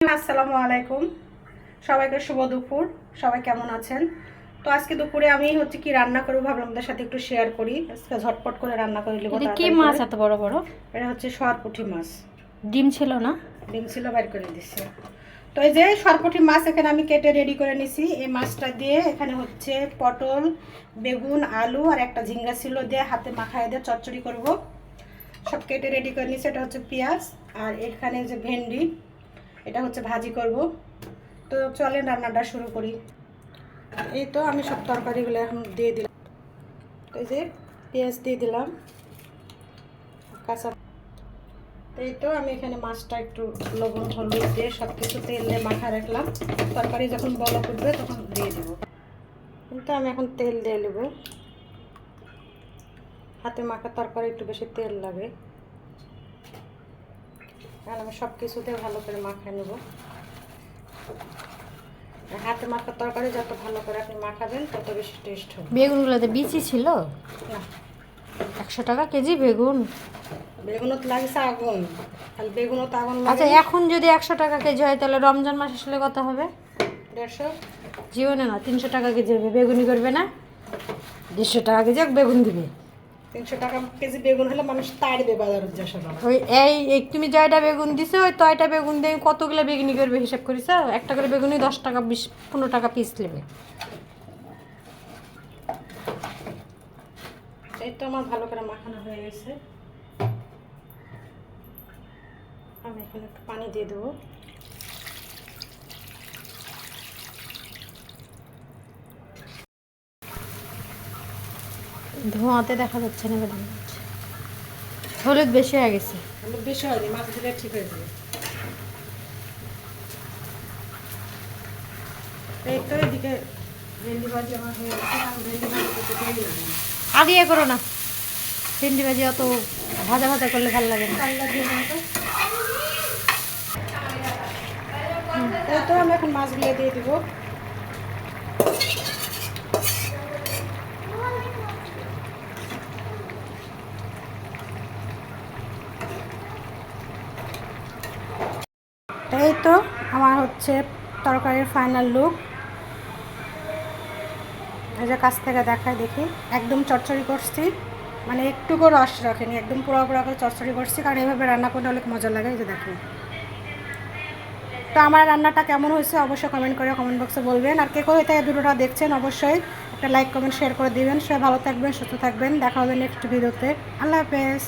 আসসালামু আলাইকুম। সবাইকে শুভ দুপুর। সবাই কেমন আছেন? তো আজকে দুপুরে আমি হচ্ছে কি রান্না করব ভাবলাম আপনাদের সাথে একটু শেয়ার করি। আজকে ঝটপট করে রান্না করে নেব কি মাছ এত বড় বড়? এটা হচ্ছে সরপুঁটি মাছ। ডিম ছিল না? ডিম ছিল বের করে দিচ্ছে তো এই যে সরপুঁটি মাছ এখানে আমি কেটে রেডি করে নিছি। এই মাছটা দিয়ে এখানে হচ্ছে পটল বেগুন আলু আর একটা ঝিঙ্গা ছিল দিয়ে হাতে মাখায় দিয়ে চচ্চড়ি করব। সব কেটে রেডি করে নিছি। এটা হচ্ছে পেঁয়াজ আর এখানে যে ভেন্ডি। এটা হচ্ছে ভাজি করব। তো চলেন রান্নাটা শুরু করি। এই তো আমি সব তরকারিগুলো এখন দিয়ে দিলাম। এই যে পেঁয়াজ দিয়ে দিলাম, কাঁচা এই তো আমি এখানে মাছটা একটু লবণ, হলুদ দিয়ে সব কিছু তেল দিয়ে মাখা রাখলাম। তরকারি যখন বলক উঠবে তখন দিয়ে দেবো। কিন্তু আমি এখন তেল দিয়ে নেব। হাতে মাখা তরকারি একটু বেশি তেল লাগে। কারণ আমি সব কিছুতে ভালো করে মাখায় নেব। হাতে মাখা তরকারি যত ভালো করে আপনি মাখাবেন তত বেশি টেস্ট হবে। বেগুনগুলোতে বিচি ছিল? না। একশো টাকা কেজি বেগুন। বেগুনও তো লাগছে আগুন। খালি বেগুনও তো আগুন আচ্ছা এখন যদি একশো টাকা কেজি হয় তাহলে রমজান মাস আসলে কত হবে? দেড়শো। জীবনে না তিনশো টাকা কেজি হবে। বেগুনি করবে না? দেড়শো টাকা কেজি বেগুন দিবে। তিনশো টাকা কেজি বেগুন হলে মানুষ তাড়বে বাজারের যে সব ওই এই এই তুমি জয়টা বেগুন দিছো ওই তয়টা বেগুন দিয়ে কতগুলো বেগুনি করবে হিসাব করিস একটা করে বেগুনি দশ টাকা বিশ পনেরো টাকা পিস নেবে। তো আমার ভালো করে মাখানো হয়ে গেছে। আমি এখানে একটু পানি দিয়ে দেবো। ধোঁয়াতে দেখা যাচ্ছে না বেগুন হলুদ বেশি হয়ে গেছে। হলুদ বেশি হয়নি ঠিক হয়ে যাবে। তো এদিকে ভেন্ডি ভাজি আমার হয়ে গেছে আমি ভেন্ডি ভাজি করতে দেরি না। আগে ইয়ে করো না। ভেন্ডি ভাজি অত ভাজা ভাজা করলে ভালো লাগে না। তো। হুম, তো আমি এখন মাছগুলো দিয়ে দিব। এই তো, আমার হচ্ছে তরকারির ফাইনাল লুক এই যে কাছ থেকে দেখায় দেখি, একদম চচ্চড়ি করছি। মানে একটুকু রস রাখেনি, একদম পুরো পুরো করে চচ্চড়ি করছি, কারণ এইভাবে রান্না করলে অনেক মজা লাগে, এই যে দেখুন। তো আমার রান্নাটা কেমন হয়েছে অবশ্যই কমেন্ট করে কমেন্ট বক্সে বলবেন। আর কে কোথায় থেকে ভিডিওটা দেখছেন অবশ্যই একটা লাইক কমেন্ট শেয়ার করে দিবেন। সবাই ভালো থাকবেন, সুস্থ থাকবেন। দেখা হবে নেক্সট ভিডিওতে আল্লাহ হাফেজ।